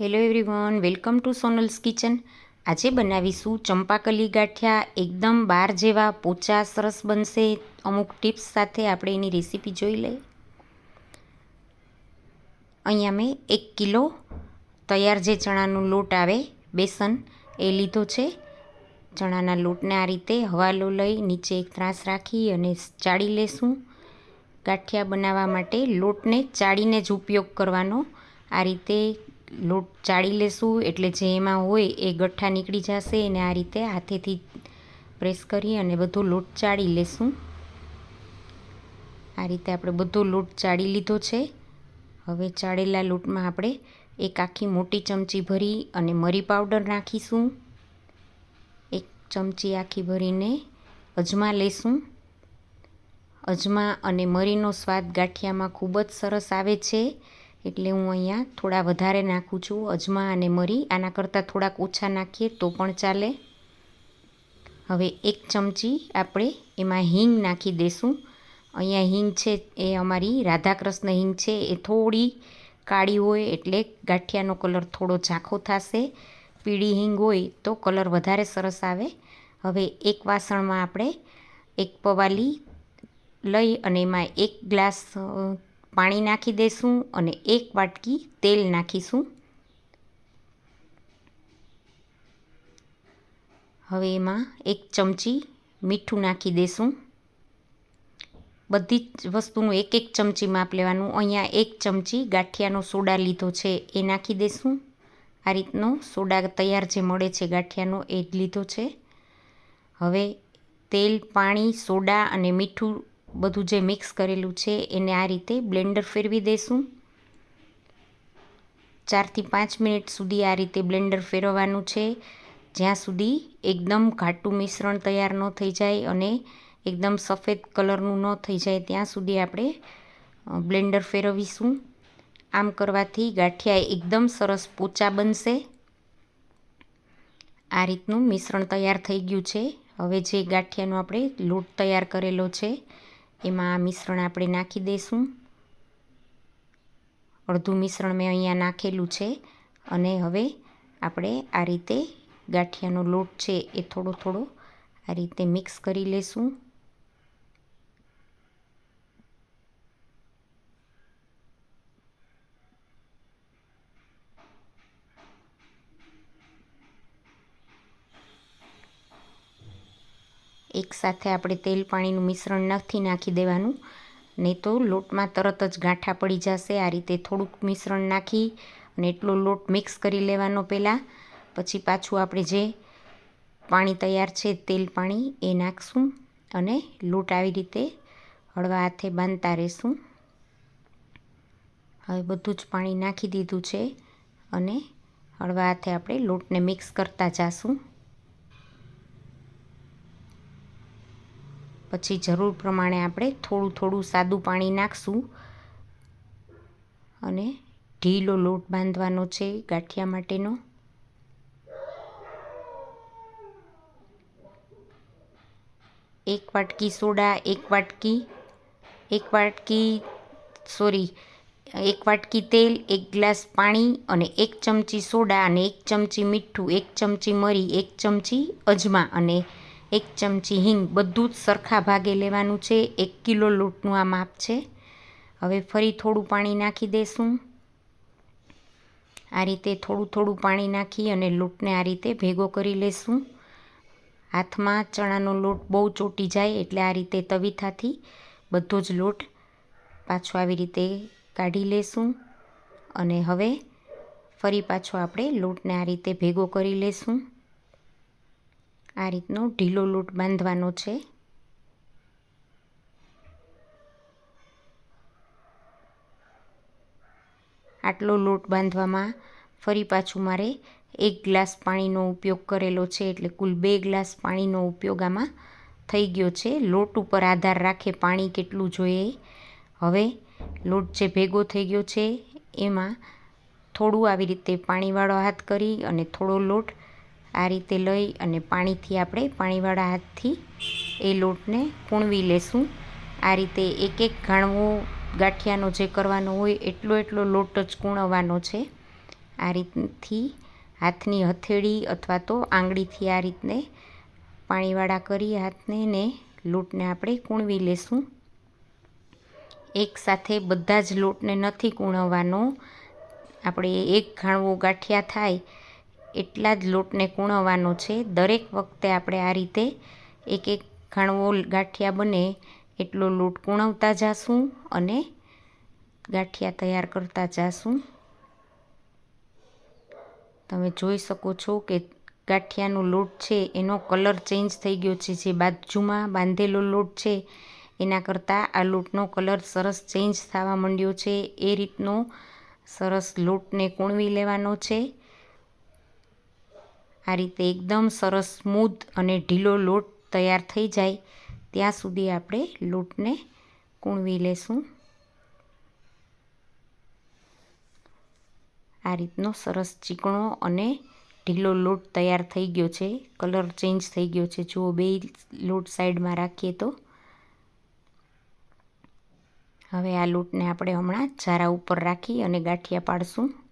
Hello everyone welcome to Sonal's kitchen આજે બનાવીશું ચંપાકલી ગાંઠિયા એકદમ બાર જેવા પોચા સરસ બનશે. અમુક ટિપ્સ સાથે આપણે એની રેસીપી જોઈ લઈએ. અહીંયા મેં એક કિલો તૈયાર જે ચણાનો લોટ આવે, બેસન, એ લીધો છે. ચણાના લોટને આ રીતે હવાલો લઈ નીચે એક ત્રાસ રાખી અને ચાળી લેશું. ગાંઠિયા બનાવવા માટે લોટને ચાળીને જ ઉપયોગ કરવાનો. આ રીતે લોટ ચાળી લેશું, એટલે જે એમાં હોય એ ગઠ્ઠા નીકળી જશે અને આ રીતે હાથેથી પ્રેસ કરી અને બધો લોટ ચાળી લેશું. આ રીતે આપણે બધો લોટ ચાળી લીધો છે. હવે ચાળેલા લોટમાં આપણે એક આખી મોટી ચમચી ભરી અને મરી પાવડર નાખીશું. એક ચમચી આખી ભરીને અજમા લેશું. અજમા અને મરીનો સ્વાદ ગાંઠિયામાં ખૂબ જ સરસ આવે છે. એટલે હું અહીંયા થોડા વધારે નાખું છું, અજમા અને મરી. આના કરતાં થોડાક ઓછા નાખીએ તો પણ ચાલે. હવે એક ચમચી આપણે એમાં હિંગ નાખી દઈશું અહીંયા હિંગ છે, એ અમારી રાધાકૃષ્ણ હિંગ છે, એ થોડી કાળી હોય એટલે ગાંઠિયાનો કલર થોડો ઝાંખો થશે. પીળી હિંગ હોય તો કલર વધારે સરસ આવે. હવે એક વાસણમાં આપણે એક પવાલી લઈ અને એમાં એક ગ્લાસ પાણી નાખી દઈશું અને એક વાટકી તેલ નાખીશું. હવે એમાં એક ચમચી મીઠું નાખી દઈશું બધી જ વસ્તુનું એક એક ચમચી માપ લેવાનું. અહીંયા એક ચમચી ગાંઠિયાનો સોડા લીધો છે એ નાખી દઈશું આ રીતનો સોડા તૈયાર જે મળે છે ગાંઠિયાનો એ જ લીધો છે. હવે તેલ, પાણી, સોડા અને મીઠું બધું જે મિક્સ કરેલું છે, એને આ રીતે બ્લેન્ડર ફેરવી દઈશું ચારથી પાંચ મિનિટ સુધી આ રીતે બ્લેન્ડર ફેરવવાનું છે. જ્યાં સુધી એકદમ ઘાટું મિશ્રણ તૈયાર ન થઈ જાય અને એકદમ સફેદ કલરનું ન થઈ જાય, ત્યાં સુધી આપણે બ્લેન્ડર ફેરવીશું. આમ કરવાથી ગાંઠિયા એકદમ સરસ પોચા બનશે. આ રીતનું મિશ્રણ તૈયાર થઈ ગયું છે. હવે જે ગાંઠિયાનો આપણે લોટ તૈયાર કરેલો છે એમાં આ મિશ્રણ આપણે નાખી દઈશું અડધું મિશ્રણ મેં અહીંયા નાખેલું છે અને હવે આપણે આ રીતે ગાંઠિયાનો લોટ છે એ થોડો થોડો આ રીતે મિક્સ કરી લેશું. એકસાથે આપણે તેલ પાણીનું મિશ્રણ નથી નાખી દેવાનું, નહીં તો લોટમાં તરત જ ગાંઠા પડી જશે. આ રીતે થોડુંક મિશ્રણ નાખી અને એટલો લોટ મિક્સ કરી લેવાનો પહેલાં. પછી પાછું આપણે જે પાણી તૈયાર છે તેલ પાણી એ નાખશું અને લોટ આવી રીતે હળવા હાથે બાંધતા રહેશું. હવે બધું જ પાણી નાખી દીધું છે અને હળવા હાથે આપણે લોટને મિક્સ કરતા જાશું. પછી જરૂર પ્રમાણે આપણે થોડું થોડું સાદું પાણી નાખશું. અને ઢીલો લોટ બાંધવાનો છે ગાંઠિયા માટેનો. એક વાટકી સોડા, એક વાટકી એક વાટકી, સોરી, એક વાટકી તેલ, એક ગ્લાસ પાણી અને એક ચમચી સોડા અને એક ચમચી મીઠું, એક ચમચી મરી, એક ચમચી અજમા અને એક ચમચી હિંગ બધું જ સરખા ભાગે લેવાનું છે. એક કિલો લોટનું આ માપ છે. હવે ફરી થોડું પાણી નાખી દઈશું આ રીતે થોડું થોડું પાણી નાખી અને લોટને આ રીતે ભેગો કરી લેશું. હાથમાં ચણાનો લોટ બહુ ચોટી જાય એટલે આ રીતે તવીથાથી બધો જ લોટ પાછો આવી રીતે કાઢી લેશું. અને હવે ફરી પાછો આપણે લોટને આ રીતે ભેગો કરી લેશું. આ રીતનો ઢીલો લોટ બાંધવાનો છે. આટલો લોટ બાંધવામાં ફરી પાછું મારે એક ગ્લાસ પાણીનો ઉપયોગ કરેલો છે, એટલે કુલ બે ગ્લાસ પાણીનો ઉપયોગ આમાં થઈ ગયો છે. લોટ ઉપર આધાર રાખે પાણી કેટલું જોઈએ. હવે લોટ જે ભેગો થઈ ગયો છે, એમાં થોડું આવી રીતે પાણીવાળો હાથ કરી અને થોડો લોટ આ રીતે લઈ અને પાણીથી આપણે પાણીવાળા હાથથી એ લોટને કૂણવી લેશું. આ રીતે એક એક ઘાણવો ગાંઠિયાનો જે કરવાનો હોય એટલો એટલો લોટ જ કૂણવવાનો છે. આ રીતથી હાથની હથેળી અથવા તો આંગળીથી આ રીતને પાણીવાળા કરી હાથને ને લોટને આપણે કૂણવી લેશું. એકસાથે બધા જ લોટને નથી કૂણવવાનો. આપણે એક ઘાણવો ગાંઠિયા થાય એટલા જ લોટને કૂણવવાનો છે. દરેક વખતે આપણે આ રીતે એક એક ખાણવો ગાંઠિયા બને એટલો લોટ કૂણવતા જાશું અને ગાંઠિયા તૈયાર કરતા જાશું. તમે જોઈ શકો છો કે ગાંઠિયાનો લોટ છે, એનો કલર ચેન્જ થઈ ગયો છે. જે બાજુમાં બાંધેલો લોટ છે, એના કરતાં આ લોટનો કલર સરસ ચેન્જ થવા માંડ્યો છે. એ રીતનો સરસ લોટને કૂણવી લેવાનો છે. આ રીતે એકદમ સરસ સ્મૂધ અને ઢીલો લોટ તૈયાર થઈ જાય. ત્યાં સુધી આપણે લોટને કૂણવી લેશું. આ રીતનો સરસ ચીકણો અને ઢીલો લોટ તૈયાર થઈ ગયો છે. કલર ચેન્જ થઈ ગયો છે. જુઓ, બે લોટ સાઈડમાં રાખીએ તો. હવે આ લોટને આપણે હમણાં ચારા ઉપર રાખી અને ગાંઠિયા પાડશું.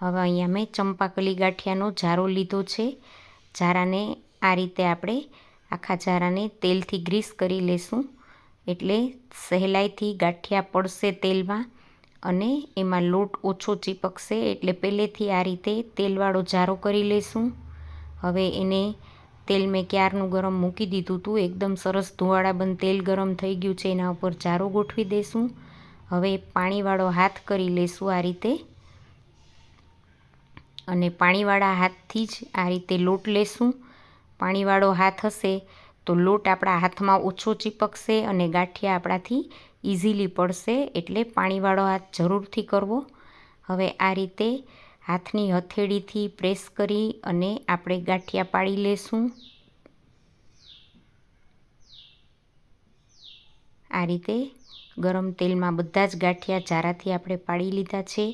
હવે અહીંયા મેં ચંપાકલી ગાંઠિયાનો જારો લીધો છે. જારાને આ રીતે આપણે આખા જારાને તેલથી ગ્રીસ કરી લેશું. એટલે સહેલાઈથી ગાંઠિયા પડશે તેલમાં અને એમાં લોટ ઓછો ચીપકશે એટલે પહેલેથી આ રીતે તેલવાળો જારો કરી લેશું. હવે એને તેલ મેં ક્યારનું ગરમ મૂકી દીધું હતું એકદમ સરસ ધુવાળાબંધ તેલ ગરમ થઈ ગયું છે, એના ઉપર જારો ગોઠવી દઈશું હવે પાણીવાળો હાથ કરી લેશું આ રીતે. અને પાણીવાળા હાથથી જ આ રીતે લોટ લેશું. પાણીવાળો હાથ હશે તો લોટ આપણા હાથમાં ઓછો ચીપકશે અને ગાંઠિયા આપણાથી ઇઝીલી પડશે એટલે પાણીવાળો હાથ જરૂરથી કરવો. હવે આ રીતે હાથની હથેળીથી પ્રેસ કરી અને આપણે ગાંઠિયા પાડી લેશું. આ રીતે ગરમ તેલમાં બધા જ ગાંઠિયા જારાથી આપણે પાડી લીધા છે.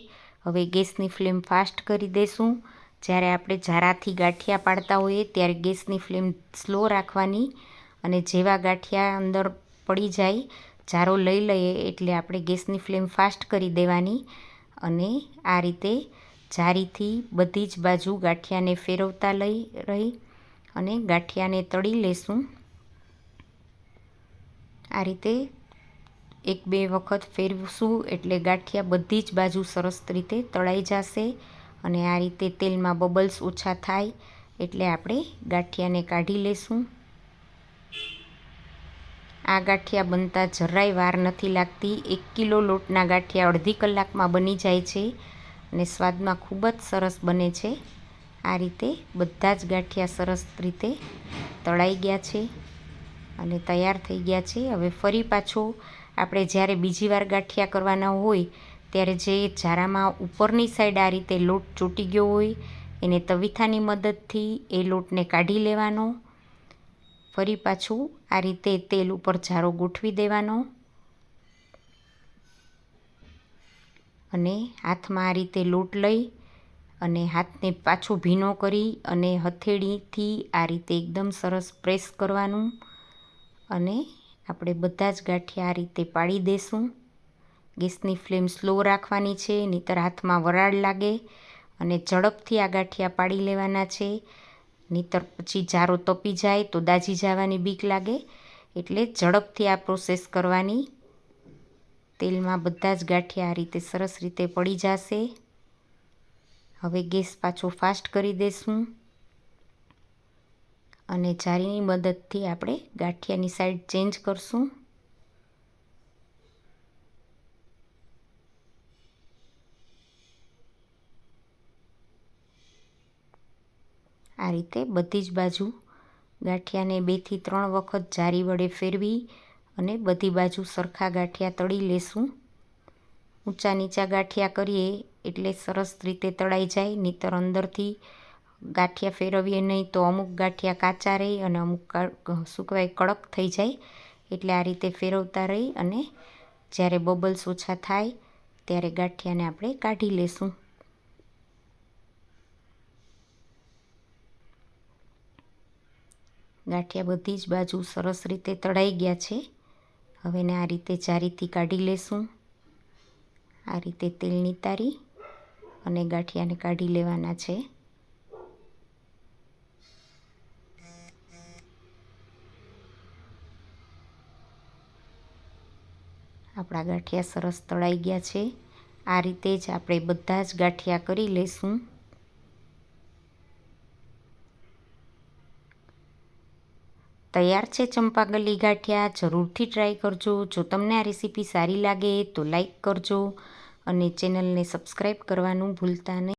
હવે ગેસની ફ્લેમ ફાસ્ટ કરી દઈશું જ્યારે આપણે ઝારાથી ગાંઠિયા પાડતા હોઈએ ત્યારે ગેસની ફ્લેમ સ્લો રાખવાની અને જેવા ગાંઠિયા અંદર પડી જાય, ઝારો લઈ લઈએ એટલે આપણે ગેસની ફ્લેમ ફાસ્ટ કરી દેવાની અને આ રીતે જારીથી બધી જ બાજુ ગાંઠિયાને ફેરવતા લઈ રહી અને ગાંઠિયાને તળી લેશું. આ રીતે એક બે વખત ફેરવશું એટલે ગાંઠિયા બધી જ બાજુ સરસ રીતે તળાઈ જશે અને આ રીતે તેલમાં બબલ્સ ઓછા થાય એટલે આપણે ગાંઠિયાને કાઢી લેશું. આ ગાંઠિયા બનતા જરાય વાર નથી લાગતી. એક કિલો લોટના ગાંઠિયા અડધી કલાકમાં બની જાય છે અને સ્વાદમાં ખૂબ જ સરસ બને છે. આ રીતે બધા જ ગાંઠિયા સરસ રીતે તળાઈ ગયા છે અને તૈયાર થઈ ગયા છે. હવે ફરી પાછો આપણે જ્યારે બીજી વાર ગાંઠિયા કરવાના હોય, ત્યારે જે ઝારામાં ઉપરની સાઈડ આ રીતે લોટ ચૂંટી ગયો હોય, એને તવીથાની મદદથી એ લોટને કાઢી લેવાનો. ફરી પાછું આ રીતે તેલ ઉપર ઝારો ગોઠવી દેવાનો. અને હાથમાં આ રીતે લોટ લઈ અને હાથને પાછો ભીનો કરી અને હથેળીથી આ રીતે એકદમ સરસ પ્રેસ કરવાનું. અને આપણે બધા જ ગાંઠિયા આ રીતે પાડી દઈશું ગેસની ફ્લેમ સ્લો રાખવાની છે, નહીતર હાથમાં વરાળ લાગે અને ઝડપથી આ ગાંઠિયા પાડી લેવાના છે. નહીતર પછી જારો તપી જાય તો દાજી જવાની બીક લાગે. એટલે ઝડપથી આ પ્રોસેસ કરવાની. તેલમાં બધા જ ગાંઠિયા આ રીતે સરસ રીતે પડી જશે. હવે ગેસ પાછો ફાસ્ટ કરી દઈશું અને જારીની મદદથી આપણે ગાંઠિયાની સાઈડ ચેન્જ કરશું. આ રીતે બધી જ બાજુ ગાંઠિયાને બેથી ત્રણ વખત જારી વડે ફેરવી અને બધી બાજુ સરખા ગાંઠિયા તળી લેશું. ઊંચા નીચા ગાંઠિયા કરીએ એટલે સરસ રીતે તળાઈ જાય, નહીતર અંદરથી ગાંઠિયા ફેરવીએ નહીં તો અમુક ગાંઠિયા કાચા રહી અને અમુક શું કહેવાય કડક થઈ જાય. એટલે આ રીતે ફેરવતા રહી અને જ્યારે બબલ્સ ઓછા થાય ત્યારે ગાંઠિયાને આપણે કાઢી લેશું. ગાંઠિયા બધી જ બાજુ સરસ રીતે તળાઈ ગયા છે. હવે ને આ રીતે જારીથી કાઢી લેશું. આ રીતે તેલની તારી અને ગાંઠિયાને કાઢી લેવાના છે. આપણા ગાંઠિયા સરસ તળાઈ ગયા છે. આ રીતે જ આપણે બધા જ ગાંઠિયા કરી લઈશું. તૈયાર છે ચંપાગલી ગાંઠિયા, જરૂરથી ટ્રાય કરજો. જો તમને આ રેસીપી સારી લાગે તો લાઈક કરજો અને ચેનલને સબસ્ક્રાઈબ કરવાનું ભૂલતા નહીં.